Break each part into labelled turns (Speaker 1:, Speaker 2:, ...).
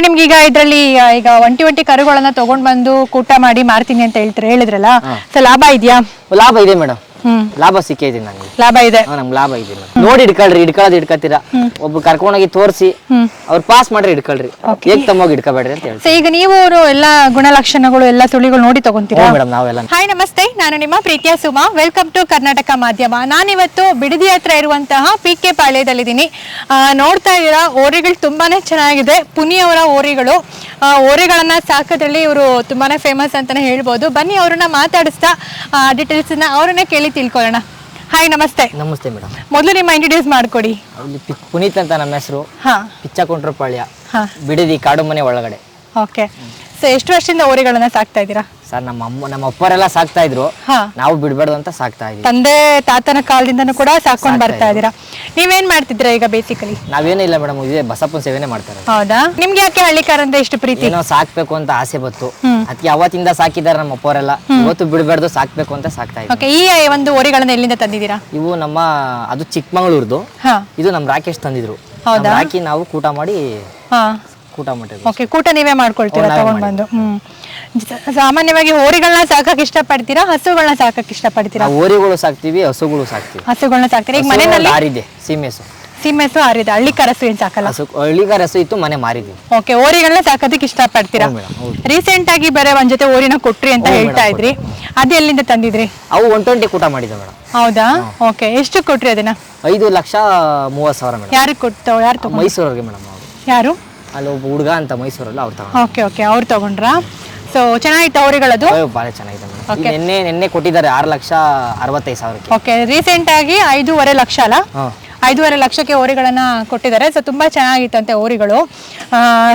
Speaker 1: ನಿಮ್ಗೆ ಈಗ ಇದ್ರಲ್ಲಿ ಈಗ ಒಂಟಿ ಒಂಟಿ ಕರುಗಳನ್ನ ತಗೊಂಡ್ ಬಂದು ಕೂಟ ಮಾಡಿ ಮಾರ್ತೀನಿ ಅಂತ ಹೇಳ್ತಾರೆ ಹೇಳಿದ್ರಲ್ಲ? ಸೊ ಲಾಭ ಇದೆಯಾ?
Speaker 2: ಲಾಭ ಇದೆ ಮೇಡಮ್ ಲಾಭ ಸಿಕ್ಕೈತಿ ನನಗೆ.
Speaker 1: ಲಾಭ ಇದೆ.
Speaker 2: ನಮ್ಗೆ ಲಾಭ ಇದೆ. ನೋಡಿ ಹಿಡ್ಕೊಳ್ರಿ ಹಿಡ್ಕೊಳ್ಳೋದು ಹಿಡ್ಕೊತೀರಾ? ಒಬ್ಬ ಕರ್ಕೊಂಡೋಗಿ ತೋರಿಸಿ. ಅವ್ರು ಪಾಸ್ ಮಾಡ್ರಿ ಹಿಡ್ಕೊಳ್ರಿ. ಏಕ್ ತಮ್ಮೋಗಿ ಹಿಡ್ಕೋಬೇಡ್ರಿ ಅಂತ ಹೇಳಿ
Speaker 1: ಈಗ ನೀವು ಎಲ್ಲ ಗುಣಲಕ್ಷಣಗಳು ಎಲ್ಲ ಸುಳಿಗಳು ನೋಡಿ ತಗೊಂತೀರಾ?
Speaker 2: ಮೇಡಮ್ ನಾವೆಲ್ಲ
Speaker 1: ಹಾಯ್ ನಮಸ್ತೆ. ನಾನು ನಿಮ್ಮ ಪ್ರೀತಿಯ ಸುಮಾ. ವೆಲ್ಕಮ್ ಟು ಕರ್ನಾಟಕ ಮಾಧ್ಯಮ. ನಾನಿವತ್ತು ಬಿಡದಿ ಹತ್ರ ಇರುವಂತಹ ಪಿ ಕೆ ಪಾಳ್ಯದಲ್ಲಿದ್ದೀನಿ. ನೋಡ್ತಾ ಇದ್ದೀರಾ ಓರಿಗಳು ತುಂಬಾನೇ ಚೆನ್ನಾಗಿದೆ. ಪುನಿಯವರ ಓರಿಗಳು. ಓರಿಗಳನ್ನ ಸಾಕೋದ್ರಲ್ಲಿ ಇವರು ತುಂಬಾನೇ ಫೇಮಸ್ ಅಂತಾನೆ ಹೇಳ್ಬೋದು. ಬನ್ನಿ ಅವ್ರನ್ನ ಮಾತಾಡಿಸ್ತಾ ಡೀಟೇಲ್ಸ್ನ ಅವ್ರನ್ನೇ ಕೇಳಿ ತಿಳ್ಕೊಳ್ಳೋಣ. ಹಾಯ್ ನಮಸ್ತೆ.
Speaker 2: ನಮಸ್ತೆ ಮೇಡಮ್
Speaker 1: ಮೊದಲು ನಿಮ್ಮ ಇಂಟ್ರೊಡ್ಯೂಸ್ ಮಾಡಿಕೊಡಿ.
Speaker 2: ಪುನೀತ್ ಅಂತ ನಮ್ಮ ಹೆಸರು.
Speaker 1: ಹಾ.
Speaker 2: ಪಿಚ್ಚಕೊಂಡ್ರ ಪಾಳ್ಯ
Speaker 1: ಹಾ.
Speaker 2: ಬಿಡದಿ ಕಾಡು ಮನೆ ಒಳಗಡೆ.
Speaker 1: ಓಕೆ ಸೊ ಎಷ್ಟು ವರ್ಷದಿಂದ ಓರಿಗಳನ್ನ ಸಾಕ್ತಾ ಇದ್ದೀರಾ?
Speaker 2: ಸರ್ ನಮ್ಮ ಅಮ್ಮ ನಮ್ಮ ಅಪ್ಪರೆಲ್ಲ ಸಾಕ್ತಾ ಇದ್ರು.
Speaker 1: ಹಾ.
Speaker 2: ನಾವು ಬಿಡಬಾರ್ದು ಅಂತ ಸಾಕ್ತಾ ಇದ್ವಿ
Speaker 1: ತಂದೆ ತಾತನ ಕಾಲದಿಂದನೂ ಕೂಡ ಸಾಕೊಂಡು ಬರ್ತಾ ಇದ್ದೀರಾ? ನೀವೇನ್ ಮಾಡ್ತಿದ್ದೀರಾ ಈಗ ಬೇಸಿಕಲಿ
Speaker 2: ನಾವೇನಿಲ್ಲ ಮೇಡಮ್ ಇದೇ ಬಸಪ್ಪನ ಸೇವೆನೆ ಮಾಡ್ತಾರೆ.
Speaker 1: ಹೌದಾ? ನಿಮ್ಗೆ ಯಾಕೆ ಹಳ್ಳಿಕಾರ ಅಂದ್ರೆ ಇಷ್ಟು ಪ್ರೀತಿ?
Speaker 2: ಏನೋ ಸಾಕ್ಬೇಕು ಅಂತ ಆಸೆ ಬತ್ತು ಅದಕ್ಕೆ ಅವತ್ತಿಂದ ಸಾಕಿದ್ದಾರೆ ನಮ್ಮ ಅಪ್ಪರೆಲ್ಲ. ಇವತ್ತು ಬಿಡಬಾರ್ದು ಸಾಕ್ಬೇಕು ಅಂತ ಸಾಕ್ತಾ ಇದ್ದೀವಿ.
Speaker 1: ಓಕೆ ಈ ಒಂದು ಓರಿಗಳನ್ನ ಎಲ್ಲಿಂದ ತಂದಿದ್ದೀರಾ?
Speaker 2: ಇವು ನಮ್ಮ ಅದು ಚಿಕ್ಕಮಗಳೂರ್ದು.
Speaker 1: ಹಾ.
Speaker 2: ಇದು ನಮ್ಮ ರಾಕೇಶ್ ತಂದಿದ್ರು.
Speaker 1: ಹೌದಾ?
Speaker 2: ರಾಕಿ ನಾವು ಕೂಟ ಮಾಡಿ
Speaker 1: ಹಾ.
Speaker 2: ಕೂಟ ಮಾಡಿದ್ವಿ
Speaker 1: ಓಕೆ ಕೂಟ ನೀವೇ ಮಾಡ್ಕೊಳ್ತೀರಾ? ತಗೊಂಡ್ ಬಂದು. ಹ್ಮ್. ಸಾಮಾನ್ಯವಾಗಿ ಹೋರಿಗಳನ್ನ ಸಾಕಕ್ ಇಷ್ಟಪಡ್ತೀರಾ? ಹಸುಗಳನ್ನ ಸಾಕಕ್ ಇಷ್ಟ
Speaker 2: ಪಡ್ತೀರಾ ಹೋರಿಗಳು ಸಾಕ್ತಿವಿ ಹಸುಗಳು ಸಾಕ್ತಿವಿ.
Speaker 1: ಹಸುಗಳನ್ನ ಸಾಕ್ತೀರಾ? ಈಗ ಮನೆಯಲ್ಲಿ
Speaker 2: ಮಾರಿದೆ ಸೀಮೆಸು
Speaker 1: ಸೀಮೆಸು ಆರಿದೆ. ಹಳ್ಳಿ ಕರಸು ಏನ್ ಸಾಕಲ್ಲ?
Speaker 2: ಹಸು ಹಳ್ಳಿಗಾರ ಹಸು ಇತ್ತು ಮನೆ ಮಾರಿದೆ
Speaker 1: ಓಕೆ ಓರಿಗಳನ್ನ ಸಾಕೋದಕ್ಕೆ ಇಷ್ಟ
Speaker 2: ಪಡ್ತೀರಾ ಮೇಡಮ್ ಹೌದು.
Speaker 1: ರೀಸೆಂಟ್ ಆಗಿ ಬೇರೆ ಒಂದ್ ಜೊತೆ ಓರಿನ ಕೊಟ್ರಿ ಅಂತ ಹೇಳ್ತಾ ಇದ್ರಿ. ಅದು ಎಲ್ಲಿಂದ ತಂದಿದ್ರಿ?
Speaker 2: ಅವು ಒನ್ ಟ್ವೆಂಟಿ ಕೂಟ ಮಾಡಿದೆ ಮೇಡಮ್.
Speaker 1: ಹೌದಾ? ಓಕೆ ಎಷ್ಟು ಕೊಟ್ರಿ ಅದನ್ನ?
Speaker 2: ಐದು ಲಕ್ಷ ಮೂವತ್ತು ಸಾವಿರ ಯಾರು
Speaker 1: ಯಾರಿಗೆ ಕೊಟ್ಟು ಯಾರು ತಗೊಂಡ್
Speaker 2: ಮೈಸೂರವ್ರಿಗೆ ಮೇಡಮ್ ಅವರು.
Speaker 1: ಯಾರು?
Speaker 2: ಅಲ್ಲಿ ಒಬ್ಬ ಹುಡುಗ ಅಂತ ಮೈಸೂರಲ್ಲಿ ಅವ್ರು ತಗೊಂಡು
Speaker 1: ಓಕೆ ಓಕೆ ಅವ್ರು ತಗೊಂಡ್ರಾ? ಸೊ ಚೆನ್ನಾಗಿತ್ತು ಅವ್ರಿಗಳದು?
Speaker 2: ಭಾಳ ಚೆನ್ನಾಗಿದೆ ಮೇಡಮ್. ನಿನ್ನೆ ನಿನ್ನೆ ಕೊಟ್ಟಿದ್ದಾರೆ ಆರು ಲಕ್ಷ ಅರವತ್ತೈದು ಸಾವಿರ
Speaker 1: ಓಕೆ ರೀಸೆಂಟ್ ಆಗಿ ಐದೂವರೆ ಲಕ್ಷ ಅಲ್ಲ?
Speaker 2: ಹಾಂ.
Speaker 1: ಐದೂವರೆ ಲಕ್ಷಕ್ಕೆ ಓರಿಗಳನ್ನ ಕೊಟ್ಟಿದ್ದಾರೆ. ಸೊ ತುಂಬಾ ಚೆನ್ನಾಗಿತ್ತಂತೆ ಓರಿಗಳು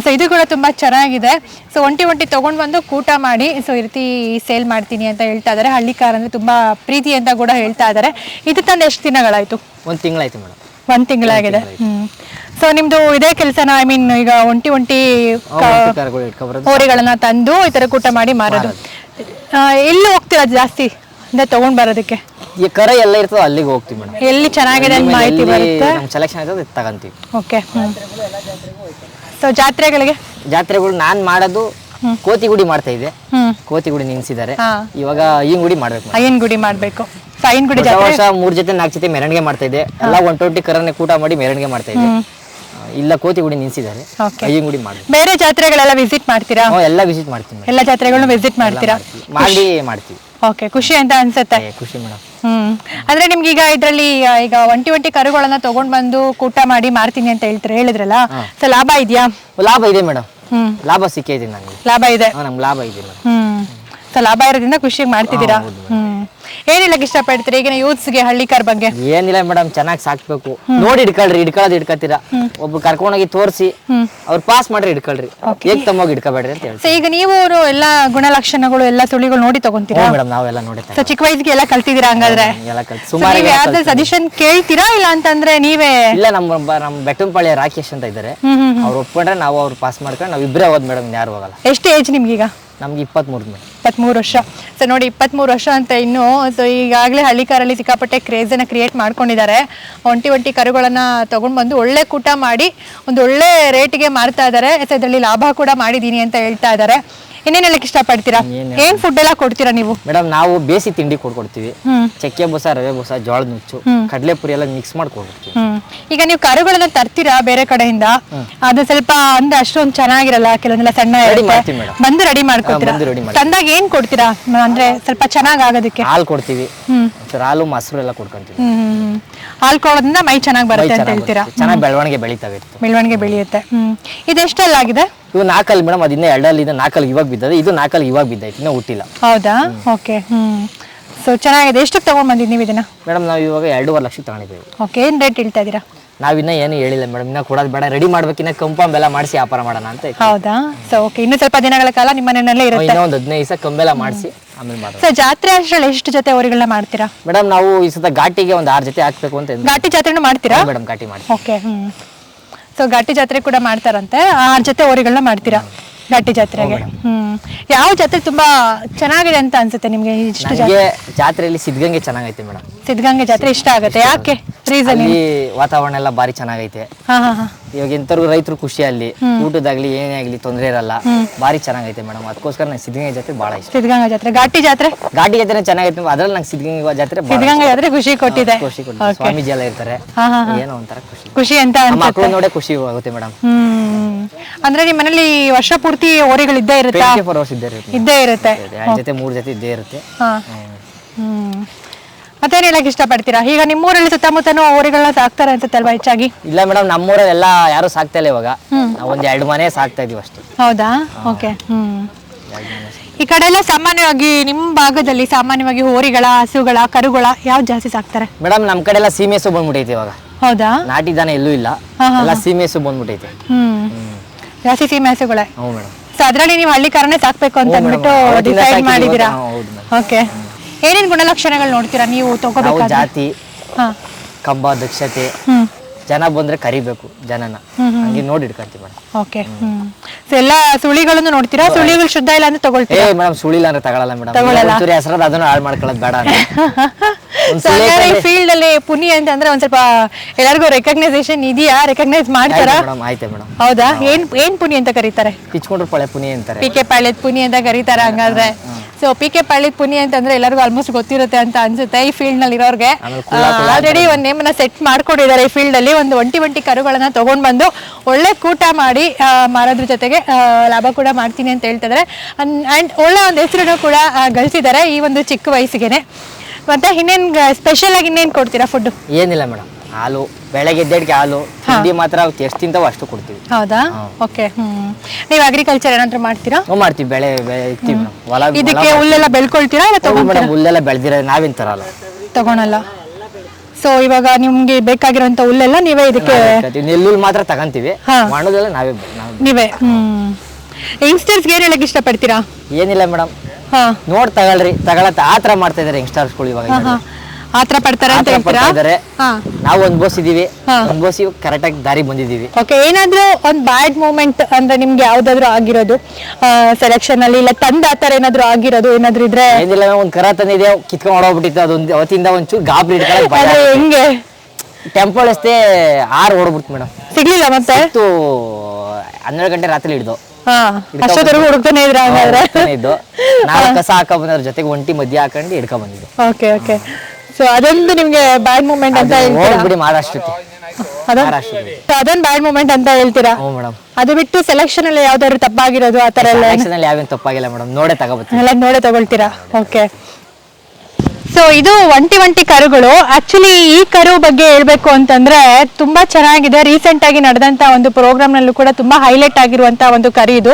Speaker 1: ಸೊ ಇದು ಕೂಡ ತುಂಬಾ ಚೆನ್ನಾಗಿದೆ. ಸೊ ಒಂಟಿ ಒಂಟಿ ತಗೊಂಡ್ ಬಂದು ಕೂಟ ಮಾಡಿ ಸೊ ಈ ರೀತಿ ಸೇಲ್ ಮಾಡ್ತೀನಿ ಅಂತ ಹೇಳ್ತಾ ಇದ್ದಾರೆ. ಹಳ್ಳಿಕಾರ ಅಂದ್ರೆ ತುಂಬಾ ಪ್ರೀತಿ ಅಂತ ಕೂಡ ಹೇಳ್ತಾ ಇದ್ದಾರೆ. ಇದು ತಂದು ಎಷ್ಟು ದಿನಗಳಾಯ್ತು?
Speaker 2: ಒಂದು ತಿಂಗಳಾಯ್ತು ಮೇಡಮ್.
Speaker 1: ಒಂದ್ ತಿಂಗಳಾಗಿದೆ. ಹ್ಮ್. ಸೊ ನಿಮ್ದು ಇದೇ ಕೆಲಸನ ಐ ಮೀನ್ ಈಗ ಒಂಟಿ ಒಂಟಿ ಹೋರಿಗಳನ್ನ ತಂದು ಈ ತರ ಕೂಟ ಮಾಡಿ ಮಾರೋದು. ಎಲ್ಲಿ ಹೋಗ್ತೀರಾ ಜಾಸ್ತಿ? ಅಂದ್ರೆ ತಗೊಂಡ್ ಬರೋದಕ್ಕೆ?
Speaker 2: ಈ ಕರ ಎಲ್ಲ ಇರ್ತದೆ ಅಲ್ಲಿಗೆ ಹೋಗ್ತೀವಿ ಮೇಡಮ್.
Speaker 1: ಎಲ್ಲಿ ಚೆನ್ನಾಗಿದೆ ಅಂತ ಮಾಹಿತಿ ಬರುತ್ತೆ?
Speaker 2: ಸೆಲೆಕ್ಷನ್ ಆಯ್ತದೆ ತಗೊಂತೀವಿ.
Speaker 1: Okay so ಜಾತ್ರೆಗಳಿಗೆ?
Speaker 2: ಜಾತ್ರೆಗಳು ನಾನು ಮಾಡೋದು ಕೋತಿಗುಡಿ ಮಾಡ್ತಾ ಇದ್ದೆ. ಕೋತಿಗುಡಿ ನಿಲ್ಸಿದ್ದಾರೆ.
Speaker 1: ಇವಾಗ
Speaker 2: ಇವಾಗ ಗುಡಿ ಮಾಡ್ಬೇಕು.
Speaker 1: ಅಯ್ಯನ್ ಗುಡಿ ಮಾಡ್ಬೇಕು. ಗುಡಿ
Speaker 2: ಹೊಸ
Speaker 1: ಜಾತ್ರೆ.
Speaker 2: ವರ್ಷ ಮೂರ್ ಜೊತೆ ನಾಲ್ಕು ಜೊತೆ ಮೆರವಣಿಗೆ ಮಾಡ್ತಾ ಇದೆ. ಎಲ್ಲ ಒನ್ ಟ್ವೆಂಟಿ ಕರನ್ನ ಕೂಟ ಮಾಡಿ ಮೆರವಣಿಗೆ ಮಾಡ್ತಾ ಇದೆ.
Speaker 1: ಇಲ್ಲ
Speaker 2: ಕೋತಿ ಇಲ್ಲ ಕೋತಿಗುಡಿ ನಿಲ್ಸಿದ್ದಾರೆ
Speaker 1: ಓಕೆ
Speaker 2: ಗುಡಿ ಮಾಡ್ಬೇಕು
Speaker 1: ಬೇರೆ ಜಾತ್ರೆಗಳೆಲ್ಲ ವಿಸಿಟ್ ಮಾಡ್ತೀರಾ?
Speaker 2: ನಾವು ಎಲ್ಲ ವಿಸಿಟ್ ಮಾಡ್ತೀನಿ madam.
Speaker 1: ಎಲ್ಲ ಜಾತ್ರೆಗಳನ್ನು ವಿಸಿಟ್ ಮಾಡ್ತೀರಾ?
Speaker 2: ಮಾಡಿ ಮಾಡ್ತೀವಿ.
Speaker 1: ಓಕೆ ಖುಷಿ ಅಂತ ಅನ್ಸುತ್ತೆ.
Speaker 2: ಏ, ಖುಷಿ ಮೇಡಮ್.
Speaker 1: ಹ್ಮ್. ಅಂದ್ರೆ ನಿಮ್ಗೆ ಈಗ ಇದ್ರಲ್ಲಿ ಆ, ಈಗ ಒಂಟಿ ಒಂಟಿ ಕರುಗಳನ್ನ ತಗೊಂಡ್ ಬಂದು ಕೂಟ ಮಾಡಿ ಮಾರ್ತೀನಿ ಅಂತ ಹೇಳ್ತಾರೆ ಹೇಳಿದ್ರಲ್ಲ? ಸೊ ಲಾಭ ಇದೆಯಾ?
Speaker 2: ಲಾಭ ಇದೆ ಮೇಡಮ್.
Speaker 1: ಹ್ಮ್.
Speaker 2: ಲಾಭ ಸಿಕ್ಕಿದೆ ನನಗೆ.
Speaker 1: ಲಾಭ ಇದೆ.
Speaker 2: ನಮ್ಗೆ ಲಾಭ ಇದೆ ಮೇಡಮ್.
Speaker 1: ಹ್ಮ್. ಸೊ ಲಾಭ ಇರೋದ್ರಿಂದ ಖುಷಿಯಾಗಿ ಮಾಡ್ತಿದ್ದೀರಾ? ಹ್ಮ್. ಇಷ್ಟ ಪಡ್ತೀರಾ ಈಗಿನ ಯೂತ್ಸ್ಗೆ ಹಳ್ಳಿಕಾರ್ ಬಗ್ಗೆ?
Speaker 2: ಏನಿಲ್ಲ ಮೇಡಮ್ ಚೆನ್ನಾಗಿ ಸಾಕ್ಬೇಕು. ನೋಡಿ ಹಿಡ್ಕೊಳ್ರಿ ಹಿಡ್ಕೊಳ್ಳೋದು ಹಿಡ್ಕೊತೀರಾ? ಒಬ್ರು ಕರ್ಕೊಂಡೋಗಿ ತೋರಿಸಿ ಅವ್ರು ಪಾಸ್ ಮಾಡ್ರಿ ಇಡ್ಕೊಳ್ರಿ ಏಕ್ ತಮ್ಮೋಗಿ ಇಡ್ಕೋಬೇಡ್ರಿ ಅಂತ ಹೇಳಿ
Speaker 1: ಸೊ ಈಗ ನೀವು ಎಲ್ಲ ಗುಣಲಕ್ಷಣಗಳು ಎಲ್ಲ ತುಳಿಗಳು ನೋಡಿ ತಗೊಂತೀರಾ?
Speaker 2: ಮೇಡಮ್ ನಾವೆಲ್ಲ ನೋಡಿ
Speaker 1: ಸೊ ಚಿಕ್ಕ ವಯಸ್ಸಿಗೆ ಎಲ್ಲ ಕಲ್ತಿದ್ದೀರಾ ಹಂಗಾದ್ರೆ?
Speaker 2: ಎಲ್ಲ ಕಲ್ತು
Speaker 1: So
Speaker 2: ಸುಮಾರು
Speaker 1: ನೀವ್ ಯಾವ್ದು ಸಜೆಷನ್ ಕೇಳ್ತೀರಾ ಇಲ್ಲ ಅಂತಂದ್ರೆ ನೀವೇ?
Speaker 2: ಇಲ್ಲ ನಮ್ಮ ನಮ್ಮ ಬೆಟ್ಟಂಪಾಳ್ಯ ರಾಕೇಶ್ ಅಂತ ಇದ್ದಾರೆ ಅವ್ರು ಒಪ್ಕೊಂಡ್ರೆ ನಾವು ಅವ್ರು ಪಾಸ್ ಮಾಡ್ಕೊಂಡು ನಾವ್ ಇಬ್ಬರೇ ಹೋದ್ ಮೇಡಮ್ ಯಾರು ಹೋಗಲ್ಲ.
Speaker 1: ಎಷ್ಟು ಏಜ್ ನಿಮ್ಗೀಗ?
Speaker 2: ನಮ್ಗೆ ಇಪ್ಪತ್ಮೂರು ಮೇಡಮ್
Speaker 1: ಇಪ್ಪತ್ಮೂರು ವರ್ಷ. ಸೊ ನೋಡಿ ಇಪ್ಪತ್ತ್ಮೂರು ವರ್ಷ ಅಂತ ಇನ್ನು ಸೊ ಈಗಾಗಲೇ ಹಳ್ಳಿಕಾರಲ್ಲಿ ಸಿಕ್ಕಾಪಟ್ಟೆ ಕ್ರೇಜನ್ನು ಕ್ರಿಯೇಟ್ ಮಾಡ್ಕೊಂಡಿದ್ದಾರೆ. ಒಂಟಿ ಒಂಟಿ ಕರುಗಳನ್ನು ತಗೊಂಡ್ ಬಂದು ಒಳ್ಳೆ ಕೂಟ ಮಾಡಿ, ಒಂದು ಒಳ್ಳೆ ರೇಟಿಗೆ ಮಾರ್ತಾ ಇದ್ದಾರೆ. ಸೊ ಇದರಲ್ಲಿ ಲಾಭ ಕೂಡ ಮಾಡಿದೀನಿ ಅಂತ ಹೇಳ್ತಾ ಇದ್ದಾರೆ. ಇನ್ನೇನ್ ಇಷ್ಟ ಇಷ್ಟಪಡ್ತೀರಾ? ಏನ್ ಫುಡ್ ಎಲ್ಲ ಕೊಡ್ತೀರಾ ನೀವು?
Speaker 2: ಮೇಡಮ್ ನಾವು ಬೇಸಿ ತಿಂಡಿ ಕೊಡ್ಕೊಡ್ತೀವಿ.
Speaker 1: ಹ್ಮ್.
Speaker 2: ಚಕ್ಕೆ ಬೋಸ ರವೆ ಬೂಸ ಜೋಳದ ನುಚ್ಚು ಕಡಲೆಪುರಿ ಎಲ್ಲ ಮಿಕ್ಸ್ ಮಾಡಿ ಕೊಡ್ಕೊಡ್ತೀವಿ
Speaker 1: ಹ್ಮ್. ಈಗ ನೀವು ಕರುಗಳನ್ನ ತರ್ತೀರಾ ಬೇರೆ ಕಡೆಯಿಂದ? ಅದು ಸ್ವಲ್ಪ ಅಂದ್ರೆ ಅಷ್ಟೊಂದು ಚೆನ್ನಾಗಿರಲ್ಲ ಕೆಲವೊಂದೆಲ್ಲ ಸಣ್ಣ ಇರುತ್ತೆ.
Speaker 2: ಮಾಡ್ತೀವಿ
Speaker 1: ಬಂದು ರೆಡಿ ಮಾಡ್ಕೊಡ್ತೀರಾ?
Speaker 2: ಬಂದು ready ಮಾಡ್ತೀವಿ.
Speaker 1: ತಂದಾಗ ಏನ್ ಕೊಡ್ತೀರಾ? ಮ- ಅಂದ್ರೆ ಸ್ವಲ್ಪ ಚೆನ್ನಾಗ್ ಆಗೋದಕ್ಕೆ
Speaker 2: ಹಾಲು ಕೊಡ್ತೀವಿ.
Speaker 1: ಹ್ಮ್.
Speaker 2: ಒಂಚೂರು ಹಾಲು ಮೊಸರು ಎಲ್ಲ ಕೊಡ್ಕೊಂತೀವಿ
Speaker 1: ಹ್ಮ್ ಹ್ಮ್, ಹ್ಮ್. ಹಾಲ್ ಕೊಡೋದ್ರಿಂದ ಮೈ ಚೆನ್ನಾಗಿ ಬರುತ್ತೆ ಅಂತ ಹೇಳ್ತೀರಾ?
Speaker 2: ಚೆನ್ನಾಗಿ ಬೆಳವಣಿಗೆ ಬೆಳೀತಾವೆ
Speaker 1: ಬೆಳವಣಿಗೆ ಬೆಳೆಯುತ್ತೆ. ಹ್ಮ್. ಇದೆಷ್ಟಲ್ಲಾಗಿದೆ
Speaker 2: ಇವು ನಾಲ್ಕಲ್ಲಿ ಮೇಡಮ್ ಅದು ಇನ್ನೂ ಎರಡಲ್ಲಿ ಇದೆ ನಾಲ್ಕಲ್ಲಿ ಇವಾಗ ಬಿದ್ದದೆ ಇದು ನಾಲ್ಕಲ್ಲಿ ಇವಾಗ ಬಿದ್ದೈತೆ ಇನ್ನೂ ಹುಟ್ಟಿಲ್ಲ.
Speaker 1: ಹೌದಾ? ಓಕೆ ಹ್ಮ್. ಸೊ ಚೆನ್ನಾಗಿದೆ. ಎಷ್ಟು ತಗೊಂಡ್ ಬಂದಿದ್ದೀನಿ ನೀವು ಇದನ್ನ?
Speaker 2: ಮೇಡಮ್ ನಾವು ಇವಾಗ ಎರಡೂವರೆ ಲಕ್ಷ ತಗೊಂಡಿದ್ದೀವಿ.
Speaker 1: ಓಕೆ ಏನು ರೇಟ್ ಹೇಳ್ತಾ ಇದ್ದೀರಾ?
Speaker 2: ನಾವಿನ್ನ ಏನು ಹೇಳಿಲ್ಲ ಮೇಡಮ್. ಇನ್ನ ಕೊಡೋದು ಬೇಡ. ರೆಡಿ ಮಾಡ್ಬೇಕಿನ್ನ ಕಂಪಂಬೆಲ್ಲ ಮಾಡಿಸಿ ವ್ಯಾಪಾರ ಮಾಡೋಣ ಅಂತ.
Speaker 1: ಹೌದಾ? ಸೊ ಓಕೆ ಇನ್ನೂ ಸ್ವಲ್ಪ ದಿನಗಳ ಕಾಲ ನಿಮ್ಮ ಮನೆಯಲ್ಲೇ ಇರುತ್ತೆ.
Speaker 2: ಇನ್ನೂ ಒಂದು ಹದಿನೈದು ದಿವಸ ಕಂಬೆಲ್ಲ ಮಾಡಿಸಿ ಆಮೇಲೆ ಮಾಡೋದು
Speaker 1: ಸೊ ಜಾತ್ರೆ ಅಷ್ಟರಲ್ಲಿ ಎಷ್ಟು ಜೊತೆ ಮಾಡ್ತೀರಾ?
Speaker 2: ಮೇಡಮ್ ನಾವು ಈ ಸತ ಘಾಟಿಗೆ ಒಂದು ಆರು ಜೊತೆ ಹಾಕ್ಬೇಕು ಅಂತ
Speaker 1: ಘಾಟಿ ಜಾತ್ರೆನೂ ಮಾಡ್ತೀರಾ?
Speaker 2: ಮೇಡಮ್ ಘಾಟಿ ಮಾಡಿ
Speaker 1: ಓಕೆ ಹ್ಮ್. ಸೊ ಘಾಟಿ ಜಾತ್ರೆ ಕೂಡ ಮಾಡ್ತಾರಂತೆ. ಆ ಜೊತೆ ಓರಿಗಳನ್ನ ಮಾಡ್ತೀರಾ? ಘಾಟಿ ಜಾತ್ರೆಗೆ. ಹ್ಮ್. ಯಾವ ಜಾತ್ರೆ ತುಂಬಾ ಚೆನ್ನಾಗಿದೆ ಅಂತ ಅನ್ಸುತ್ತೆ ನಿಮ್ಗೆ ಇಷ್ಟು
Speaker 2: ನನಗೆ ಜಾತ್ರೆಯಲ್ಲಿ ಸಿದ್ಧಗಂಗೆ ಚೆನ್ನಾಗೈತೆ ಮೇಡಮ್.
Speaker 1: ಸಿದ್ಧಗಂಗೆ ಜಾತ್ರೆ ಇಷ್ಟ ಆಗುತ್ತೆ. ಯಾಕೆ? ರೀಸನ್
Speaker 2: ಅಲ್ಲಿ ವಾತಾವರಣ ಎಲ್ಲ ಬಾರಿ ಚೆನ್ನಾಗೈತೆ.
Speaker 1: ಹಾ ಹಾ ಹಾ.
Speaker 2: ಇವಾಗ ಎಂತರ್ಗು ರೈತರು ಖುಷಿ ಅಲ್ಲಿ. ಊಟದಾಗ್ಲಿ ಏನೇ ಆಗ್ಲಿ ತೊಂದರೆ ಇರಲ್ಲ. ಬಾರಿ ಚೆನ್ನಾಗೈತೆ ಮೇಡಮ್. ಅದಕ್ಕೋಸ್ಕರ ನಂಗೆ ಸಿದ್ಧಗಂಗೆ ಜಾತ್ರೆ ಬಹಳ ಇಷ್ಟ.
Speaker 1: ಸಿದ್ಧಗಂಗಾ ಜಾತ್ರೆ ಘಾಟಿ ಜಾತ್ರೆ?
Speaker 2: ಘಾಟಿ ಜಾತ್ರೆ ಚೆನ್ನಾಗೈತೆ ಅದ್ರಲ್ಲಿ ನಂಗೆ ಸಿದ್ಧಗಂಗೆ ಜಾತ್ರೆ ಬಹಳ
Speaker 1: ಸಿದ್ಧಗಂಗಾ ಜಾತ್ರೆ ಖುಷಿ ಕೊಟ್ಟಿದೆ.
Speaker 2: ಖುಷಿ ಸ್ವಾಮೀಜಿ ಎಲ್ಲ ಇರ್ತಾರೆ.
Speaker 1: ಹಾ ಹಾ
Speaker 2: ಏನೋ ಒಂಥರ ಖುಷಿ.
Speaker 1: ಖುಷಿ ಅಂತ ಅನ್ಸುತ್ತೆ.
Speaker 2: ಮಕ್ಕಳು ನೋಡೇ ಖುಷಿ ಆಗುತ್ತೆ ಮೇಡಮ್.
Speaker 1: ಹ್ಮ್. ಅಂದ್ರೆ ನಿಮ್ಮ ಮನೇಲಿ ವರ್ಷ ಪೂರ್ತಿ ಓರಿಗಳು ಇದ್ದೇ ಇರುತ್ತಾ?
Speaker 2: ಟ್ವೆಂಟಿ ಫೋರ್ ಅವರ್ಸ್ ಇದ್ದೇ ಇರುತ್ತೆ.
Speaker 1: ಇದ್ದೇ ಇರುತ್ತೆ.
Speaker 2: ಜೊತೆ ಮೂರ್ ಜೊತೆ ಇದ್ದೇ ಇರುತ್ತೆ.
Speaker 1: ಹಾ. ಹ್ಮ್. ಮತ್ತೇನ್ ಹೇಳಕ್ ಇಷ್ಟಪಡ್ತೀರಾ? ಈಗ ನಿಮ್ಮೂರಲ್ಲಿ ಸುತ್ತಮುತ್ತನೂ ಊರಿಗಳನ್ನ ಸಾಕ್ತಾರೆ ಅಂತ ಅಲ್ವಾ ಹೆಚ್ಚಾಗಿ?
Speaker 2: ಇಲ್ಲ ಮೇಡಮ್ ನಮ್ಮೂರಲ್ಲೆಲ್ಲ ಯಾರು ಸಾಕ್ತಾ ಇಲ್ಲ ಇವಾಗ ನಾವು ಒಂದ್ ಎರಡು ಮನೆ ಸಾಕ್ತಾ ಇದೀವಿ ಅಷ್ಟೇ.
Speaker 1: ಹೌದಾ? ಓಕೆ. ಹ್ಮ್. ಈ ಕಡೆ ಎಲ್ಲ ಸಾಮಾನ್ಯವಾಗಿ ನಿಮ್ಮ ಭಾಗದಲ್ಲಿ ಸಾಮಾನ್ಯವಾಗಿ ಹೋರಿಗಳ ಹಸುಗಳ ಕರುಗಳ ಯಾವ್ದು ಜಾಸ್ತಿ ಸಾಕ್ತಾರೆ?
Speaker 2: ಮೇಡಮ್ ನಮ್ ಕಡೆ ಎಲ್ಲ ಸೀಮೆಸು ಬಂದ್ಬಿಟ್ಟೈತೆ ಇವಾಗ.
Speaker 1: ಹೌದಾ?
Speaker 2: ನಾಟಿ ದನ ಎಲ್ಲೂ ಇಲ್ಲ.
Speaker 1: ಹಾ,
Speaker 2: ಎಲ್ಲ ಸೀಮೆಸು ಬಂದ್ಬಿಟ್ಟೈತೆ
Speaker 1: ಹ್ಮ್. ಜಾಸ್ತಿ ಸೀಮೆ ಹಸುಗಳೇ?
Speaker 2: ಹ್ಞೂ ಮೇಡಮ್.
Speaker 1: ಸೊ ಅದ್ರಲ್ಲಿ ನೀವು ಹಳ್ಳಿ ಕಾರನೇ ಸಾಕ್ಬೇಕು ಅಂತ
Speaker 2: madam.
Speaker 1: ಅಂದ್ಬಿಟ್ಟು
Speaker 2: ಅವತ್ತಿಂದ
Speaker 1: ಡಿಸೈಡ್ ಮಾಡಿದೀರಾ?
Speaker 2: ಇವತ್ತು. ಹಾ, ಹೌದು madam.
Speaker 1: ಓಕೆ. ಏನೇನ್ ಗುಣಲಕ್ಷಣಗಳು ನೋಡ್ತೀರಾ ನೀವು
Speaker 2: ನಾವು
Speaker 1: ತಗೋಬೇಕಾದ್ರೆ
Speaker 2: ಜಾತಿ
Speaker 1: ಹಾ.
Speaker 2: ಕಂಬ ದಕ್ಷತೆ
Speaker 1: ಹ್ಮ್.
Speaker 2: ಜನ ಬಂದ್ರೆ ಕರಿಬೇಕು ಜನನ. ಹಂಗೆ ನೋಡಿ ಮೇಡಮ್.
Speaker 1: ಓಕೆ ಹ್ಮ್. ಎಲ್ಲ ಸುಳಿಗಳನ್ನು ನೋಡ್ತೀರಾ? ಸುಳಿಗಳು ಶುದ್ಧ ಇಲ್ಲ ಅಂದ್ರೆ
Speaker 2: ಏ
Speaker 1: ತಗೊಳ್ತೀರಾ
Speaker 2: ಮೇಡಮ್ ಸುಳಿಲ್ಲ ಅಂದ್ರೆ ತಗೊಳಲ್ಲ ಮೇಡಮ್. ಒಂಚೂರು ಹೆಸರದ ಅದನ್ನು ಹಾಳು ಮಾಡ್ಕೊಳ್ಳೋದು ಬೇಡ ಅಂತ. ಒಂದ್
Speaker 1: ಸೊ
Speaker 2: ಸುಳಿ
Speaker 1: ಈ ಫೀಲ್ಡ್ ಅಲ್ಲಿ ಪುನಿ ಅಂತ ಅಂದ್ರೆ ಒಂದ್ ಸ್ವಲ್ಪ ಎಲ್ಲರಿಗೂ ರೆಕಗ್ನೈಸೇಷನ್ ಇದೆಯಾ? ರೆಕಗ್ನೈಸ್ ಮಾಡ್ತಾರಾ?
Speaker 2: ಮೇಡಮ್ ಆಯ್ತೆ ಮೇಡಮ್.
Speaker 1: ಹೌದಾ? ಏನ್ ಏನ್ ಪುನಿ ಅಂತ ಕರೀತಾರೆ?
Speaker 2: ಕಿಚ್ಕೊಂಡ್ರು ಪಳೆ ಪುನಿ ಅಂತಾರೆ.
Speaker 1: ಪಿ ಕೆ ಪಾಳ್ಯದ ಪುನಿ ಅಂತ ಕರೀತಾರೆ ಹಂಗಾದ್ರೆ. So P K Palli Puni ಅಂತಂದ್ರೆ ಎಲ್ಲರಿಗೂ ಆಲ್ಮೋಸ್ಟ್ ಗೊತ್ತಿರುತ್ತೆ ಅಂತ ಅನ್ಸುತ್ತೆ ಈ ಫೀಲ್ಡ್ನಲ್ಲಿ ಇರೋರ್ಗೆ. ಆಲ್ರೆಡಿ ಒಂದ್ ನೇಮನ್ನ ಸೆಟ್ ಮಾಡ್ಕೊಂಡಿದ್ದಾರೆ ಈ ಫೀಲ್ಡ್ ಅಲ್ಲಿ. ಒಂದು ಒಂಟಿ ಒಂಟಿ ಕರುಗಳನ್ನ ತಗೊಂಡ್ ಬಂದು ಒಳ್ಳೆ ಕೂಟ ಮಾಡಿ ಮಾರೋದ್ರ ಜೊತೆಗೆ ಲಾಭ ಕೂಡ ಮಾಡ್ತೀನಿ ಅಂತ ಹೇಳ್ತಿದ್ದಾರೆ ಅಂಡ್ ಒಳ್ಳೆ ಒಂದು ಹೆಸರನ್ನು ಕೂಡ ಗಳಿಸಿದ್ದಾರೆ ಈ ಒಂದು ಚಿಕ್ಕ ವಯಸ್ಸಿಗೆನೆ. ಮತ್ತೆ ಇನ್ನೇನ್ ಸ್ಪೆಷಲ್ ಆಗಿ ಇನ್ನೇನ್ ಕೊಡ್ತೀರಾ ಫುಡ್
Speaker 2: ಏನಿಲ್ಲ ಮೇಡಮ್. ಹಾಲು ಬೆಳಗ್ಗೆ ಎದ್ದೇಳಿಗೆ ಹಾಲು ತಿಂಡಿ ಮಾತ್ರ ಎಷ್ಟು ತಿಂತಾವೋ ಅಷ್ಟು ಕೊಡ್ತೀವಿ.
Speaker 1: ಹೌದಾ? ಓಕೆ ಹ್ಮ್. ನೀವು ಅಗ್ರಿಕಲ್ಚರ್ ಏನಾದ್ರು ಮಾಡ್ತೀರಾ?
Speaker 2: ನಾವು ಮಾಡ್ತೀವಿ. ಬೆಳೆ ಬೆಳಿತೀವಿ ಹೊಲ
Speaker 1: ಇದಕ್ಕೆ ಹುಲ್ಲೆಲ್ಲ ಬೆಳ್ಕೊಳ್ತೀರಾ ಇಲ್ಲ ತಗೊಂಡ್
Speaker 2: ಮೇಡಮ್ ಹುಲ್ಲೆಲ್ಲ ಬೆಳೆದಿರ ನಾವೇನ್ ತರಲ್ಲ.
Speaker 1: ತಗೊಳಲ್ಲ. ಸೊ ಇವಾಗ ನಿಮ್ಗೆ ಬೇಕಾಗಿರೋಂತ ಹುಲ್ಲೆಲ್ಲ ನೀವೇ ಇದಕ್ಕೆ
Speaker 2: ನೆಲ್ಲುಲ್ ಮಾತ್ರ ತಗಂತೀವಿ.
Speaker 1: ಹಾ.
Speaker 2: ಮಾಡೋದೆಲ್ಲ ನಾವೇ ಬೆ- ನಾವು
Speaker 1: ನೀವೇ ಹ್ಮ್. ಯಂಗ್ಸ್ಟರ್ಸ್ಗೆ ಏನ್ ಹೇಳಕ್ ಇಷ್ಟಪಡ್ತೀರಾ?
Speaker 2: ಏನಿಲ್ಲ ಮೇಡಮ್.
Speaker 1: ಹಾ.
Speaker 2: ನೋಡ್ ತಗೊಳ್ರಿ ತಗೊಳತ್ತ. ಆ ಥರ ಮಾಡ್ತಾ ಇದಾರೆ ಯಂಗ್ಸ್ಟರ್ಸ್ಗಳು ಇವಾಗ
Speaker 1: ಹಾ ಆತರ ಪಡ್ತಾರೆ ಅಂತ
Speaker 2: ಹೇಳ್ತಾರೆ
Speaker 1: ಹೇಳ್ತೀರಾ?
Speaker 2: ಪಡ್ತಾ ಇದಾರೆ
Speaker 1: ಹಾ.
Speaker 2: ನಾವು ಇದೀವಿ
Speaker 1: ಹಾ.
Speaker 2: ಅನ್ಭವಿಸಿ ಕರೆಕ್ಟಾಗಿ ದಾರಿ ಬಂದಿದೀವಿ.
Speaker 1: ಓಕೆ ಏನಾದ್ರೂ ಒಂದ್ ಬ್ಯಾಡ್ ಮೂಮೆಂಟ್ ಅಂದ್ರೆ ನಿಮ್ಗೆ ಯಾವ್ದಾದ್ರು ಆಗಿರೋದು? ಸೆಲೆಕ್ಷನ್ ಅಲ್ಲಿ ಇಲ್ಲ ತಂದ ಆತರ ಏನಾದ್ರು ಆಗಿರೋದು? ಏನಾದ್ರು ಇದ್ರೆ?
Speaker 2: ಏನಿಲ್ಲ ಒಂದ್ ಕರ ತಂದಿದೆ ಕಿತ್ಕೊಂಡ್ ಹೊಡೋಗ್ಬಿಟ್ಟಿತ್ತು ಅದೊಂದು ಅವತ್ತಿಂದ ಒಂಚೂರು ಗಾಬರಿ ಭಯ
Speaker 1: ಅದೇ ಹೆಂಗೆ?
Speaker 2: ಟೆಂಪಲ್ ಅಷ್ಟೇ ಆರ್ ಓಡ್ಬಿಡ್ತು ಮೇಡಮ್
Speaker 1: ಸಿಗ್ಲಿಲ್ಲ ಮತ್ತೆ?
Speaker 2: ಇತ್ತು ಹನ್ನೆರಡು ಗಂಟೆ ರಾತ್ರಿ ಹಿಡ್ದು.
Speaker 1: ಹಾ ಹುಡುಕ್ತಾನೆ ಇದ್ರ ಹಂಗಾದ್ರೆ?
Speaker 2: ಇದ್ದು. ನಾವು ಕಸ ಹಾಕ ಬಂದ್ರ ಜೊತೆಗೆ ಒಂಟಿ ಮದ್ಯ ಹಾಕೊಂಡು ಹಿಡ್ಕೊಂಡ್ ಬಂದಿದ್ದು.
Speaker 1: ಓಕೆ ಓಕೆ ಸೊ ಅದೊಂದು ನಿಮ್ಗೆ ಬ್ಯಾಡ್ ಮೂಮೆಂಟ್ ಅಂತ ಹೇಳ್ತೀರಾ?
Speaker 2: ಹೋಗ್ಬಿಡಿ ಮಹಾರಾಷ್ಟ್ರಕ್ಕೆ.
Speaker 1: ಅದೊಂದು ಬ್ಯಾಡ್ ಮೂಮೆಂಟ್ ಅಂತ ಹೇಳ್ತೀರಾ?
Speaker 2: ಹ್ಞೂ ಮೇಡಮ್
Speaker 1: ಅದು ಬಿಟ್ಟು ಸೆಲೆಕ್ಷನ್ ಅಲ್ಲಿ ಯಾವ್ದಾದ್ರು ತಪ್ಪಾಗಿರೋದು ಆ ತರ ಎಲ್ಲ
Speaker 2: ಅಲ್ಲಿ ಯಾವೇನು ತಪ್ಪಾಗಿಲ್ಲ ಮೇಡಮ್ ನೋಡೇ ತಗೋಬೇಕು
Speaker 1: ಎಲ್ಲ ನೋಡೇ ತಗೊಳ್ತೀರಾ? ಓಕೆ ಸೊ ಇದು ಒಂಟಿ ಒಂಟಿ ಕರುಗಳು. ಆಕ್ಚುಲಿ ಈ ಕರು ಬಗ್ಗೆ ಹೇಳ್ಬೇಕು ಅಂತಂದ್ರೆ ತುಂಬಾ ಚೆನ್ನಾಗಿದೆ. ರೀಸೆಂಟ್ ಆಗಿ ನಡೆದಂತ ಒಂದು ಪ್ರೋಗ್ರಾಮ್ ನಲ್ಲೂ ಕೂಡ ತುಂಬಾ ಹೈಲೈಟ್ ಆಗಿರುವಂತ ಒಂದು ಕರು ಇದು.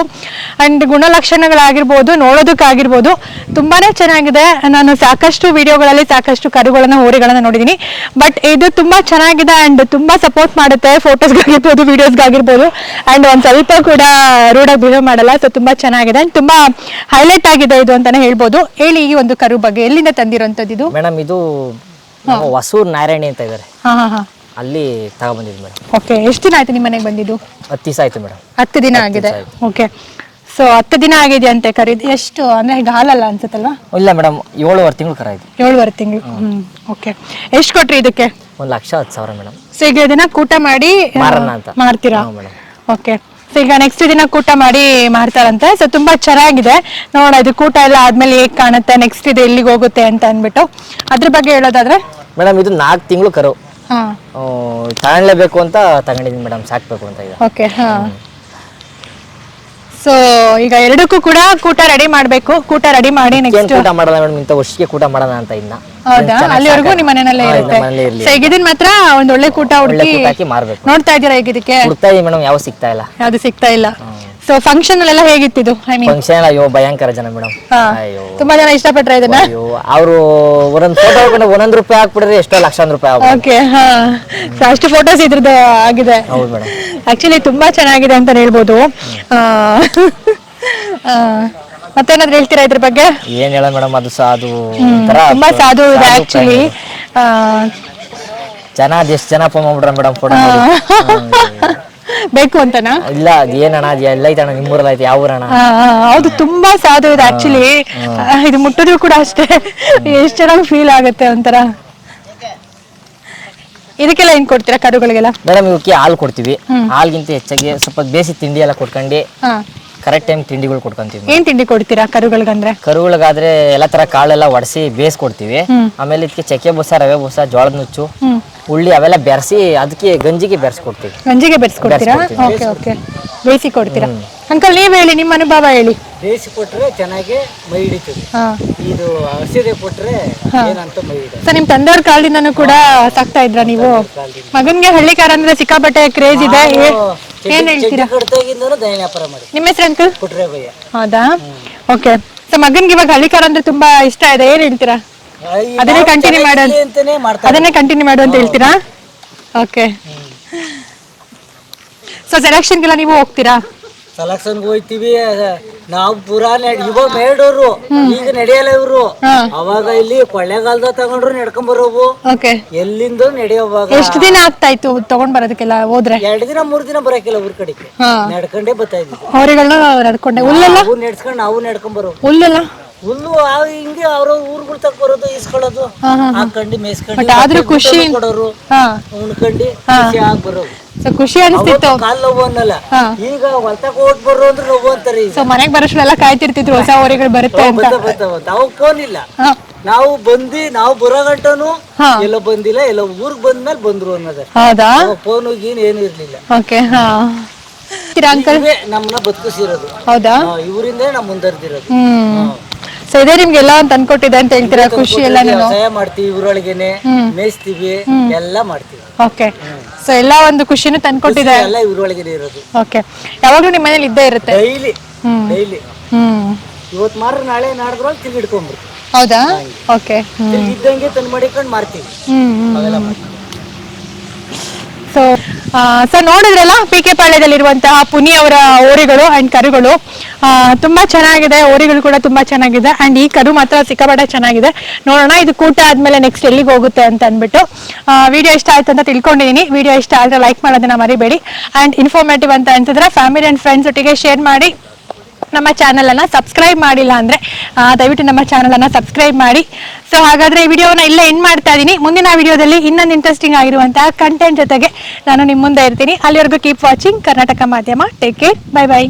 Speaker 1: ಅಂಡ್ ಗುಣಲಕ್ಷಣಗಳಾಗಿರ್ಬೋದು, ನೋಡೋದಕ್ಕಾಗಿರ್ಬೋದು ತುಂಬಾನೇ ಚೆನ್ನಾಗಿದೆ. ನಾನು ಸಾಕಷ್ಟು ವಿಡಿಯೋಗಳಲ್ಲಿ ಸಾಕಷ್ಟು ಕರುಗಳನ್ನ, ಹೋರಿಗಳನ್ನ ನೋಡಿದೀನಿ. ಬಟ್ ಇದು ತುಂಬಾ ಚೆನ್ನಾಗಿದೆ ಅಂಡ್ ತುಂಬಾ ಸಪೋರ್ಟ್ ಮಾಡುತ್ತೆ. ಫೋಟೋಸ್ಗಾಗಿರ್ಬೋದು ವಿಡಿಯೋಸ್ಗಾಗಿರ್ಬೋದು ಅಂಡ್ ಒಂದ್ ಸ್ವಲ್ಪ ಕೂಡ ರೂಢಾಗಿ ಬಿಹೇವ್ ಮಾಡಲ್ಲ. ಸೊ ತುಂಬಾ ಚೆನ್ನಾಗಿದೆ. ಅಂಡ್ ತುಂಬಾ ಹೈಲೈಟ್ ಆಗಿದೆ ಇದು ಅಂತಾನೆ ಹೇಳ್ಬೋದು. ಹೇಳಿ ಈ ಒಂದು ಕರು ಬಗ್ಗೆ ಎಲ್ಲಿಂದ ತಂದಿರೋಂಥದ್ದು? ಇದು
Speaker 2: ಮೇಡಮ್ ಇದು ನಮ್ಮ ಹೊಸೂರ್ ನಾರಾಯಣಿ ಅಂತ ಇದ್ದಾರೆ
Speaker 1: ಹಾ ಹಾ ಹಾ.
Speaker 2: ಅಲ್ಲಿ ತಗೊಂಡ್ಬಂದಿದ್ವಿ ಮೇಡಮ್.
Speaker 1: ಓಕೆ ಎಷ್ಟು ದಿನ ಆಯ್ತು ನಿಮ್ಮ ಮನೆಗೆ ಬಂದಿದ್ದು?
Speaker 2: ಹತ್ತು ದಿವಸ ಆಯ್ತು ಮೇಡಮ್.
Speaker 1: ಹತ್ತು ದಿನ ಆಗಿದೆ. ಓಕೆ. ಸೊ ಹತ್ತು ದಿನ ಆಗಿದೆ ಅಂತೆ ಕರೀದು ಎಷ್ಟು ಅಂದ್ರೆ ಈಗ ಹಾಲಲ್ಲ ಅನ್ಸುತ್ತಲ್ವಾ?
Speaker 2: ಇಲ್ಲ ಮೇಡಮ್ ಏಳುವರೆ ತಿಂಗಳು ಕರ ಇದು
Speaker 1: ಏಳುವರೆ ತಿಂಗಳು. ಹ್ಮ್ ಓಕೆ. ಎಷ್ಟು ಕೊಟ್ರಿ ಇದಕ್ಕೆ?
Speaker 2: ಒಂದು ಲಕ್ಷ ಹತ್ತು ಸಾವಿರ ಮೇಡಮ್.
Speaker 1: ಸೊ ಈಗ ಇದನ್ನ ಕೂಟ ಮಾಡಿ ಆ,
Speaker 2: ಮಾರಣ ಅಂತ.
Speaker 1: ಮಾರ್ತೀರಾ?
Speaker 2: ಹಾ, madam.
Speaker 1: ಓಕೆ. ಸೊ ಈಗ ನೆಕ್ಸ್ಟ್ ದಿನ ಕೂಟ ಮಾಡಿ ಮಾಡ್ತಾರಂತೆ. ಸೊ ತುಂಬಾ ಚೆನ್ನಾಗಿದೆ. ನೋಡ ಇದು ಕೂಟ ಎಲ್ಲ ಆದ್ಮೇಲೆ ಹೇಗ್ ಕಾಣುತ್ತೆ ನೆಕ್ಸ್ಟ್ ಇದು ಎಲ್ಲಿಗೆ ಹೋಗುತ್ತೆ ಅಂತ ಅಂದ್ಬಿಟ್ಟು. ಅದ್ರ ಬಗ್ಗೆ ಹೇಳೋದಾದ್ರೆ?
Speaker 2: ಮೇಡಮ್ ಇದು ನಾಲ್ಕು ತಿಂಗಳು ಕರು.
Speaker 1: ಹಾ.
Speaker 2: ತಗೊಳ್ಲೇಬೇಕು ಅಂತ ತಗೊಂಡಿದ್ದೀನಿ ಮೇಡಮ್ ಸಾಕ್ಬೇಕು ಅಂತ ಈಗ.
Speaker 1: ಓಕೆ ಹಾ. ಸೊ ಈಗ ಎರಡಕ್ಕೂ ಕೂಡ ಕೂಟ ರೆಡಿ ಮಾಡ್ಬೇಕು. ಕೂಟ ರೆಡಿ ಮಾಡಿ
Speaker 2: ಏನ್
Speaker 1: ನೆಕ್ಸ್ಟ್
Speaker 2: ಕೂಟ ಮಾಡಲ್ಲ ಮೇಡಮ್ ಇಂಥ ವರ್ಷಕ್ಕೆ ಕೂಟ ಮಾಡೋಣ ಅಂತ ಇನ್ನ.
Speaker 1: ಹೌದಾ? ಅಲ್ಲಿವರೆಗೂ ನಿಮ್ಮ ಮನೆಯಲ್ಲೇ ಇರುತ್ತೆ.
Speaker 2: ಮನೇಲೇ ಇರ್ಲಿ.
Speaker 1: ಸೊ ಈಗ ಇದನ್ ಮಾತ್ರ ಒಂದ್ ಒಳ್ಳೆ ಕೂಟ
Speaker 2: ಒಳ್ಳೆ
Speaker 1: ಹುಡುಕಿ
Speaker 2: ಕೂಟ ಹಾಕಿ ಮಾರ್ಬೇಕು.
Speaker 1: ನೋಡ್ತಾ ಇದೀರಾ ಈಗ ಇದಕ್ಕೆ
Speaker 2: ಹುಡ್ತಾ ಇದೀವಿ ಮೇಡಮ್ ಯಾವ ಸಿಗ್ತಾ ಇಲ್ಲ.
Speaker 1: ಯಾವ್ದು ಸಿಗ್ತಾ ಇಲ್ಲ? ಸೊ ಫಂಕ್ಷನ್ ಅಲ್ಲೆಲ್ಲ ಹೇಗಿತ್ತಿದು? ಐ ಮೀನ್
Speaker 2: ಫಂಕ್ಷನ್ ಅಯ್ಯೋ ಭಯಂಕರ ಜನ ಮೇಡಮ್. ಅಯ್ಯೋ.
Speaker 1: ತುಂಬಾ ಜನ ಇಷ್ಟಪಟ್ರ ಇದನ್ನ?
Speaker 2: ಅಯ್ಯೋ ಅವರು ಒಂದೊಂದು ಫೋಟೋ ಹಾಕೊಂಡು ಒಂದೊಂದು ರೂಪಾಯಿ ಹಾಕ್ಬಿಟ್ರೆ ಎಷ್ಟೋ ಲಕ್ಷಾಂತರ ರೂಪಾಯಿ ಆಗ್ಬೋದು
Speaker 1: ಓಕೆ ಹಾ. ಸೊ ಅಷ್ಟು ಫೋಟೋಸ್ ಇದ್ರದ್ದು ಆಗಿದೆ.
Speaker 2: ಹೌದು ಮೇಡಮ್.
Speaker 1: ಆಕ್ಚುಲಿ ತುಂಬಾ ಚೆನ್ನಾಗಿದೆ ಅಂತ ಹೇಳ್ಬೋದು. ಆ, ಆ, ಮತ್ತೇನಾದ್ರು ಹೇಳ್ತೀರಾ ಇದ್ರ ಬಗ್ಗೆ?
Speaker 2: ಏನ್ ಹೇಳ ಮೇಡಮ್ ಅದು ಸಾಧು ಒಂಥರ
Speaker 1: ತುಂಬಾ ಸಾಧು ಇದೆ
Speaker 2: ಸಾಧು
Speaker 1: ಆಕ್ಚುಲಿ
Speaker 2: ಪ್ರಾಣಿ. ಜನ ಎಷ್ಟ್ ಜನ ಫೋನ್ ಮಾಡ್ಬಿಡ್ರ ಮೇಡಮ್ ಫೋಟೋ
Speaker 1: ಬೇಕು ಅಂತನಾ?
Speaker 2: ಇಲ್ಲ ಅದು ಎಲ್ಲ ಐತಣ್ಣ ನಿಮ್ಮೂರಲ್ಲ ಐತೆ ಯಾವ ಊರಣ್ಣ?
Speaker 1: ಆ, ಆ, ಹೌದು ತುಂಬಾ ಸಾಧು ಇದೆ ಆಕ್ಚುಲಿ ಇದು ಮುಟ್ಟಿದ್ರು ಕೂಡ ಅಷ್ಟೇ. ಎಷ್ಟ್ ಚೆನ್ನಾಗಿ ಫೀಲ್ ಆಗುತ್ತೆ ಒಂಥರ. ಇದಕ್ಕೆಲ್ಲ ಏನ್ ಕೊಡ್ತೀರಾ ಕರುಗಳಿಗೆಲ್ಲ?
Speaker 2: ಮೇಡಮ್ ಇವಕ್ಕೆ ಹಾಲು ಕೊಡ್ತೀವಿ. ಹಾಲ್ಗಿಂತ ಹೆಚ್ಚಾಗಿ ಸ್ವಲ್ಪ ಬೇಸಿ ತಿಂಡಿ ಎಲ್ಲ ಕೊಟ್ಕೊಂಡು
Speaker 1: ಹಾ.
Speaker 2: ಕರೆಕ್ಟ್ ಟೈಮ್ ತಿಂಡಿಗಳು ಕೊಡ್ಕೊಂತೀವಿ
Speaker 1: ಏನ್ ತಿಂಡಿ ಕೊಡ್ತೀರಾ ಕರುಗಳಿಗಂದ್ರೆ?
Speaker 2: ಕರುಗಳಿಗಾದ್ರೆ ಎಲ್ಲ ತರ ಕಾಳೆಲ್ಲ ಒಡಿಸಿ ಬೇಸ್ ಕೊಡ್ತೀವಿ. ಆಮೇಲೆ ಇದಕ್ಕೆ ಚಕ್ಕೆ ಬೂಸ ರವೆ ಬೂಸ ಜೋಳದ ನುಚ್ಚು
Speaker 1: ಹುಳ್ಳಿ
Speaker 2: ಉಳ್ಳಿ ಅವೆಲ್ಲ ಬೆರೆಸಿ ಅದಕ್ಕೆ ಗಂಜಿಗೆ ಬೆರೆಸ್ಕೊಡ್ತೀವಿ
Speaker 1: ಗಂಜಿಗೆ ಬೆರೆಸ್ಕೊಡ್ತೀರಾ ಓಕೆ ಓಕೆ. ಬೇಯಿಸಿ ಕೊಡ್ತೀರಾ? ಅಂಕಲ್ ನೀವ್ ಹೇಳಿ ನಿಮ್ಮ ಅನುಭವ ಹೇಳಿ.
Speaker 3: ಬೇಯಿಸಿ ಕೊಟ್ರೆ ಚೆನ್ನಾಗಿ ಮೈ ಹಿಡಿತದೆ.
Speaker 1: ಹಾ.
Speaker 3: ಇದು ಹಸಿದೆ ಕೊಟ್ರೆ ಏನಂತ ಮೈ
Speaker 1: ಸರ್ ನಿಮ್ ತಂದೆಯವ್ರ ಕಾಲದಿಂದನೂ ಕೂಡ ಸಾಕ್ತಾ ಇದ್ರ ನೀವು? ಮಗನ್ಗೆ ಹಳ್ಳಿಕಾರ ಅಂದ್ರೆ ಸಿಕ್ಕಾಪಟ್ಟೆ ಕ್ರೇಜ್ ಇದೆ. ಏ- ಏನ್ ಹೇಳ್ತೀರಾ?
Speaker 3: ಕಡ್ತಾಗಿಂದನೂ ದೈನ ವ್ಯಾಪಾರ ಮಾಡಿ
Speaker 1: ನಿಮ್ಮ ಹೆಸರು ಅಂಕಲ್?
Speaker 3: ಕೊಟ್ರೆ ಭಯ್ಯ.
Speaker 1: ಹೌದಾ? ಓಕೆ ಸೊ ಮಗನ್ಗೆ ಇವಾಗ ಹಳ್ಳಿಕಾರ ಅಂದ್ರೆ ತುಂಬಾ ಇಷ್ಟ ಇದೆ. ಏನ್ ಹೇಳ್ತೀರಾ? ಅದನ್ನೇ ಕಂಟಿನ್ಯೂ ಮಾಡು ಅಂತ-
Speaker 3: ಅಂತಾನೆ ಮಾಡ್ತಾರೆ.
Speaker 1: ಅದನ್ನೇ ಕಂಟಿನ್ಯೂ ಮಾಡು ಅಂತ ಹೇಳ್ತೀರಾ? ಓಕೆ ಸೊ ಸೆಲೆಕ್ಷನ್ಗೆಲ್ಲ ನೀವು ಹೋಗ್ತೀರಾ?
Speaker 3: ಸಲಕ್ಷನ್ಗೆ ಹೋಗ್ತೀವಿ. ನಾವು ಪುರಾ ಇವ ಇವಾಗ ಬೇಡವ್ರು ಈಗ ನಡೆಯಲ್ಲ ಇವ್ರು. ಅವಾಗ ಇಲ್ಲಿ ಕೊಳ್ಳೆಗಾಲದ ತಗೊಂಡ್ರು ನಡ್ಕೊಂಡ್ ಬರೋವು.
Speaker 1: ಓಕೆ
Speaker 3: ಎಲ್ಲಿಂದ ನಡೆಯೋವಾಗ.
Speaker 1: ಎಷ್ಟು ದಿನ ಆಗ್ತಾ ಇತ್ತು ತಗೊಂಡ್ ಬರೋದಕ್ಕೆಲ್ಲ ಹೋದ್ರೆ?
Speaker 3: ಎರಡು ದಿನ ಮೂರ್ ದಿನ ಬರಕಿಲ್ಲ ಊರ್ ಕಡೆಗೆ. ನಡ್ಕೊಂಡೇ ಬರ್ತಾ ಇದ್ವಿ.
Speaker 1: ಹೋರಿಗಳನ್ನ ನಡ್ಕೊಂಡೆ. ಹುಲ್ಲೆಲ್ಲ?
Speaker 3: ನಾವು ನಡ್ಸ್ಕೊಂಡ್ ನಾವು ನಡ್ಕೊಂಡ್ ಬರೋ
Speaker 1: ಹುಲ್ಲೆಲ್ಲ?
Speaker 3: ಹುಲ್ಲು ಆ ಹಿಂಗೆ ಅವ್ರ ಊರ್ಗಳು ತಕ್ಕ ಬರೋದು ಇಸ್ಕೊಳ್ಳೋದು ಹಾಕೊಂಡು ಮೇಯ್ಸ್ಕೊಂಡು
Speaker 1: ಆದ್ರೂ ಖುಷಿ.
Speaker 3: ಕೊಡೋರು.
Speaker 1: ಹಾ.
Speaker 3: ಉಣ್ಕಂಡು ಖುಷಿ ಆಗ್ ಬರೋವು.
Speaker 1: ಸೊ ಖುಷಿ ಅನಿಸ್ತಿತ್ತು.
Speaker 3: ಕಾಲ್ ನೋವು ಅನ್ನಲ್ಲ.
Speaker 1: ಹಾ.
Speaker 3: ಈಗ ಹೊಲ್ತಕ್ ಹೋಗ್ ಬರ್ರು ಅಂದ್ರೆ ನೋವು ಅಂತಾರೆ ಈಗ.
Speaker 1: ಸೊ ಮನೆಗ್ ಬರೋಷ್ಟೆಲ್ಲ ಕಾಯ್ತಿರ್ತಿದ್ರು ಹೊಸ ಹೋರಿಗಳು ಬರುತ್ತೆ ಅಂತ.
Speaker 3: ಬರ್ತಾ ಬರ್ತಾವ ನಾವು ಫೋನ್ ಇಲ್ಲ
Speaker 1: ಹಾ.
Speaker 3: ನಾವು ಬಂದಿ ನಾವು ಬರೋ ಗಂಟನು
Speaker 1: ಹಾ.
Speaker 3: ಎಲ್ಲೋ ಬಂದಿಲ್ಲ ಎಲ್ಲೋ ಊರ್ಗ್ ಬಂದ್ಮೇಲೆ ಬಂದ್ರು ಅನ್ನೋದೇ.
Speaker 1: ಹೌದಾ?
Speaker 3: ಫೋನ್ ಗೀನ್ ಏನು ಇರ್ಲಿಲ್ಲ.
Speaker 1: ಓಕೆ ಹಾ. ಅಂಕಲ್?
Speaker 3: ಇವೇ ನಮ್ಮನ್ನ ಬದುಕಿಸಿರೋದು
Speaker 1: ಹೌದಾ?
Speaker 3: ಇವರಿಂದ ನಮ್ ಮುಂದರ್ದಿರೋದು.
Speaker 1: ಹ್ಮ್. ಸೊ ಇದೇ ನಿಮ್ಗೆ ಎಲ್ಲ ಅಂತ ಅನ್ಕೊಟ್ಟಿದೆ ಅಂತ ಹೇಳ್ತೀರಾ? ಖುಷಿ ಎಲ್ಲ
Speaker 3: ವ್ಯವಸಾಯ ಮಾಡ್ತೀವಿ ಊರೊಳಗೇನೆ ಮೇಯಿಸ್ತೀವಿ ಎಲ್ಲ ಮಾಡ್ತೀವಿ.
Speaker 1: ಓಕೆ ಸೊ ಎಲ್ಲ ಒಂದು ಖುಷಿನು ತಂದ್ಕೊಟ್ಟಿದೆ.
Speaker 3: ಎಲ್ಲ ಇವ್ರೊಳಗೇನೆ ಇರೋದು.
Speaker 1: ಓಕೆ ಯಾವಾಗ್ಲೂ ನಿಮ್ಮ ಮನೇಲಿ ಇದ್ದೇ ಇರುತ್ತೆ?
Speaker 3: ಡೈಲಿ. ಡೈಲಿ
Speaker 1: ಹ್ಮ್.
Speaker 3: ಇವತ್ತು ಮಾರ ನಾಳೆ ನಾಡ್ದ್ರೊಳಗೆ ತಿಂದು ಹಿಡ್ಕೊಂಡ್ಬಿಡ್ತೀವಿ.
Speaker 1: ಹೌದಾ? ಓಕೆ ಹ್ಮ್.
Speaker 3: ಇದ್ದಂಗೆ ತಂದು ಮಾಡಿಕೊಂಡು ಮಾರ್ತೀವಿ.
Speaker 1: ಹ್ಮ್ ಹ್ಮ್
Speaker 3: ಅವೆಲ್ಲ ಮಾಡ್ತೀವಿ.
Speaker 1: ಸೊ ಸೊ ನೋಡಿದ್ರಲ್ಲ ಪಿ ಕೆ ಪಾಳ್ಯದಲ್ಲಿರುವಂತಹ ಪುನಿ ಅವರ ಓರಿಗಳು ಅಂಡ್ ಕರುಗಳು. ತುಂಬಾ ಚೆನ್ನಾಗಿದೆ, ಓರಿಗಳು ಕೂಡ ತುಂಬಾ ಚೆನ್ನಾಗಿದೆ. ಅಂಡ್ ಈ ಕರು ಮಾತ್ರ ಸಿಕ್ಕಾಪಟ್ಟೆ ಚೆನ್ನಾಗಿದೆ. ನೋಡೋಣ, ಇದು ಕೂಟ ಆದ್ಮೇಲೆ ನೆಕ್ಸ್ಟ್ ಎಲ್ಲಿಗೆ ಹೋಗುತ್ತೆ ಅಂತ ಅಂದ್ಬಿಟ್ಟು. ವಿಡಿಯೋ ಇಷ್ಟ ಆಯ್ತು ಅಂತ ತಿಳ್ಕೊಂಡಿದ್ದೀನಿ ವಿಡಿಯೋ ಇಷ್ಟ ಆದರೆ ಲೈಕ್ ಮಾಡೋದನ್ನ ಮರಿಬೇಡಿ. ಅಂಡ್ ಇನ್ಫಾರ್ಮೇಟಿವ್ ಅಂತ ಅನ್ಸಿದ್ರೆ ಫ್ಯಾಮಿಲಿ ಅಂಡ್ ಫ್ರೆಂಡ್ಸ್ ಒಟ್ಟಿಗೆ ಶೇರ್ ಮಾಡಿ. ನಮ್ಮ ಚಾನಲ್ ಅನ್ನ ಸಬ್ಸ್ಕ್ರೈಬ್ ಮಾಡಿಲ್ಲ ಅಂದ್ರೆ ದಯವಿಟ್ಟು ನಮ್ಮ ಚಾನಲ್ ಅನ್ನ ಸಬ್ಸ್ಕ್ರೈಬ್ ಮಾಡಿ. ಸೊ ಹಾಗಾದ್ರೆ ಈ ವಿಡಿಯೋನ ಇಲ್ಲೇ ಎಂಡ್ ಮಾಡ್ತಾ ಇದ್ದೀನಿ ಮುಂದಿನ ವಿಡಿಯೋದಲ್ಲಿ ಇನ್ನೊಂದು ಇಂಟ್ರೆಸ್ಟಿಂಗ್ ಆಗಿರುವಂತಹ ಕಂಟೆಂಟ್ ಜೊತೆಗೆ ನಾನು ನಿಮ್ಮ ಮುಂದೆ ಇರ್ತೀನಿ. ಅಲ್ಲಿವರೆಗೂ ಕೀಪ್ ವಾಚಿಂಗ್ ಕರ್ನಾಟಕ ಮಾಧ್ಯಮ. Take care bye bye